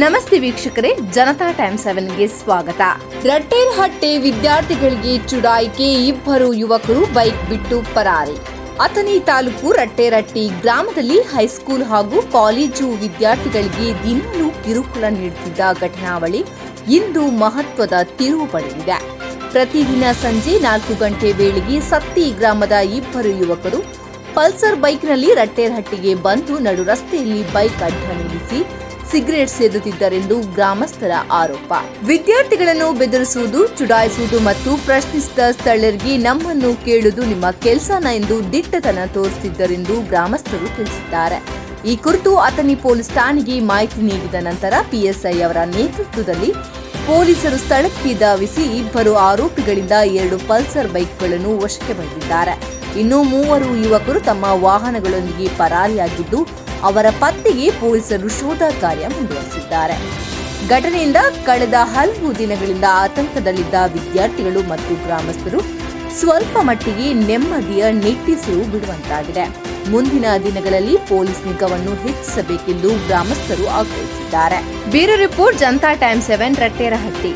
ನಮಸ್ತೆ ವೀಕ್ಷಕರೇ, ಜನತಾ ಟೈಮ್ ಸೆವೆನ್ಗೆ ಸ್ವಾಗತ. ರಟ್ಟೇರಹಟ್ಟಿ ವಿದ್ಯಾರ್ಥಿಗಳಿಗೆ ಚುಡಾಯಿಕೆ ಇಬ್ಬರು ಯುವಕರು ಬೈಕ್ ಬಿಟ್ಟು ಪರಾರಿ. ಅಥಣಿ ತಾಲೂಕು ರಟ್ಟೇರಟ್ಟಿ ಗ್ರಾಮದಲ್ಲಿ ಹೈಸ್ಕೂಲ್ ಹಾಗೂ ಕಾಲೇಜು ವಿದ್ಯಾರ್ಥಿಗಳಿಗೆ ದಿನವೂ ಕಿರುಕುಳ ನೀಡುತ್ತಿದ್ದ ಘಟನಾವಳಿ ಇಂದು ಮಹತ್ವದ ತಿರುವು ಪಡೆದಿದೆ. ಪ್ರತಿದಿನ ಸಂಜೆ ನಾಲ್ಕು ಗಂಟೆ ವೇಳೆಗೆ ಸತ್ತಿ ಗ್ರಾಮದ ಇಬ್ಬರು ಯುವಕರು ಪಲ್ಸರ್ ಬೈಕ್ನಲ್ಲಿ ರಟ್ಟೇರಹಟ್ಟಿಗೆ ಬಂದು ನಡು ರಸ್ತೆಯಲ್ಲಿ ಬೈಕ್ ಅಡ್ಡ ನಿಲ್ಲಿಸಿ ಸಿಗರೆಟ್ ಸೇದುತ್ತಿದ್ದರೆಂದು ಗ್ರಾಮಸ್ಥರ ಆರೋಪ. ವಿದ್ಯಾರ್ಥಿಗಳನ್ನು ಬೆದರಿಸುವುದು, ಚುಡಾಯಿಸುವುದು ಮತ್ತು ಪ್ರಶ್ನಿಸಿದ ಸ್ಥಳೀಯರಿಗೆ ನಮ್ಮನ್ನು ಕೇಳುವುದು ನಿಮ್ಮ ಕೆಲಸನ ಎಂದು ದಿಟ್ಟತನ ತೋರಿಸುತ್ತಿದ್ದರೆಂದು ಗ್ರಾಮಸ್ಥರು ತಿಳಿಸಿದ್ದಾರೆ. ಈ ಕುರಿತು ಅಥಣಿ ಪೊಲೀಸ್ ಠಾಣೆಗೆ ಮಾಹಿತಿ ನೀಡಿದ ನಂತರ ಪಿಎಸ್ಐ ಅವರ ನೇತೃತ್ವದಲ್ಲಿ ಪೊಲೀಸರು ಸ್ಥಳಕ್ಕೆ ಧಾವಿಸಿ ಇಬ್ಬರು ಆರೋಪಿಗಳಿಂದ ಎರಡು ಪಲ್ಸರ್ ಬೈಕ್ಗಳನ್ನು ವಶಕ್ಕೆ ಪಡೆದಿದ್ದಾರೆ. ಇನ್ನು ಮೂವರು ಯುವಕರು ತಮ್ಮ ವಾಹನಗಳೊಂದಿಗೆ ಪರಾರಿಯಾಗಿದ್ದು ಅವರ ಪತ್ತೆಗೆ ಪೊಲೀಸರು ಶೋಧ ಕಾರ್ಯ ಮುಂದುವರಿಸಿದ್ದಾರೆ. ಘಟನೆಯಿಂದ ಕಳೆದ ಹಲವು ದಿನಗಳಿಂದ ಆತಂಕದಲ್ಲಿದ್ದ ವಿದ್ಯಾರ್ಥಿಗಳು ಮತ್ತು ಗ್ರಾಮಸ್ಥರು ಸ್ವಲ್ಪ ಮಟ್ಟಿಗೆ ನೆಮ್ಮದಿಯ ನಿಟ್ಟಿಸಲು ಬಿಡುವಂತಾಗಿದೆ. ಮುಂದಿನ ದಿನಗಳಲ್ಲಿ ಪೊಲೀಸ್ ನಿಗಾವನ್ನು ಹೆಚ್ಚಿಸಬೇಕೆಂದು ಗ್ರಾಮಸ್ಥರು ಆಗ್ರಹಿಸಿದ್ದಾರೆ. Bureau report, Janata time seven, Ratterahatti.